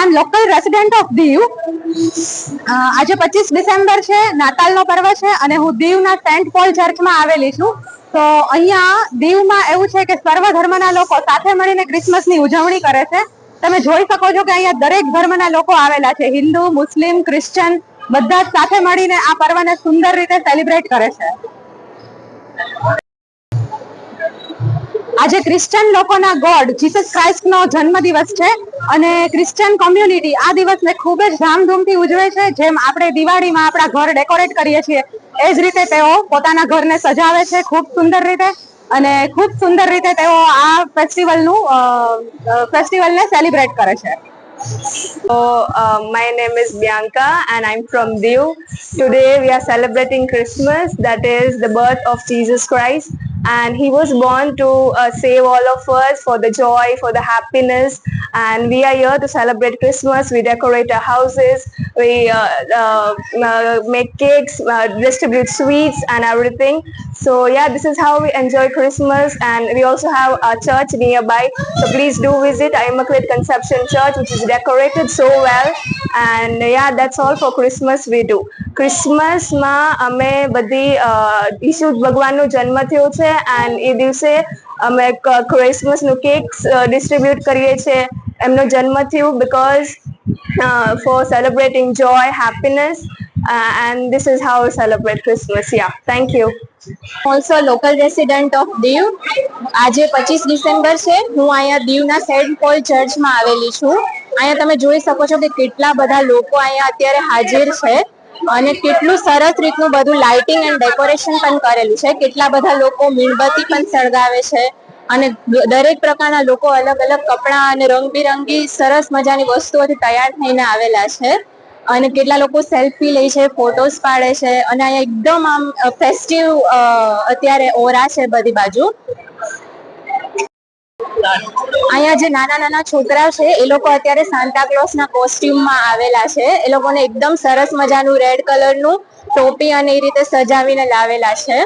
I local resident of Diu આજે પચીસ December છે, નાતાલનો પર્વ છે અને હું દીવના સેન્ટ પોલ ચર્ચમાં આવેલી છું. તો અહીંયા દીવમાં એવું છે કે સર્વ ધર્મના લોકો સાથે મળીને ક્રિસમસની ઉજવણી કરે છે. તમે જોઈ શકો છો કે અહીંયા દરેક ધર્મના લોકો આવેલા છે. હિન્દુ, મુસ્લિમ, ક્રિશ્ચન બધા જ સાથે મળીને આ પર્વને સુંદર રીતે સેલિબ્રેટ કરે છે. આજે લોકોના ગોડ જીસસ ક્રાઇસ્ટનો જન્મદિવસ છે અને ક્રિશ્ચન કોમ્યુનિટી આ દિવસને ખૂબ જ ધામધૂમથી ઉજવે છે જેમ આપણે દિવાળીમાં આપણા ઘર ડેકોરેટ કરીએ છીએ એ જ રીતે તેઓ પોતાના ઘરને સજાવે છે ખૂબ સુંદર રીતે અને ખૂબ સુંદર રીતે તેઓ આ ફેસ્ટિવલનું ફેસ્ટિવલને સેલિબ્રેટ કરે છે So, uh, my name is Bianca and I'm from Diu. Today we are celebrating Christmas, that is the birth of Jesus Christ. And he was born to uh, save all of us for the joy, for the happiness. And we are here to celebrate Christmas. We decorate our houses, we uh, uh, uh, make cakes, uh, distribute sweets and everything. So yeah, this is how we enjoy Christmas. And we also have a church nearby. So please do visit Immaculate Conception Church, which is decorated so well. And yeah, that's all for Christmas we do. ક્રિસમસમાં અમે બધી ઈસુ ભગવાનનો જન્મ થયો છે and એ દિવસે અમે ક્રિસમસનું cake distribute કરીએ છીએ એમનો જન્મ થયું because for celebrating joy happiness and this is how celebrate Christmas yeah thank you also local resident of Diu આજે પચીસ ડિસેમ્બર છે. હું અહીંયા દીવના સેન્ટ પોલ ચર્ચમાં આવેલી છું. અહીંયા તમે જોઈ શકો છો કે કેટલા બધા લોકો અહીંયા અત્યારે હાજર છે અને કેટલું સરસ રીતનું બધું લાઇટિંગ એન્ડ ડેકોરેશન પણ કરેલું છે. કેટલા બધા લોકો મીણબત્તી પણ સળગાવે છે. અને દરેક પ્રકારના લોકો અલગ અલગ કપડાં અને રંગબેરંગી સરસ મજાની વસ્તુઓથી તૈયાર થઈને આવેલા છે. અને કેટલા લોકો સેલ્ફી લે છે ફોટોસ પાડે છે અને અહીંયા એકદમ આમ ફેસ્ટિવ અત્યારે ઓરા છે બધી બાજુ. અહીંયા જે નાના નાના છોકરા છે એ લોકો અત્યારે સાન્ટા ક્લોઝ ના કોસ્ટ્યુમમાં આવેલા છે. એ લોકોને એકદમ સરસ મજાનું રેડ કલરનું ટોપી અને એ રીતે સજાવીને લાવેલા છે.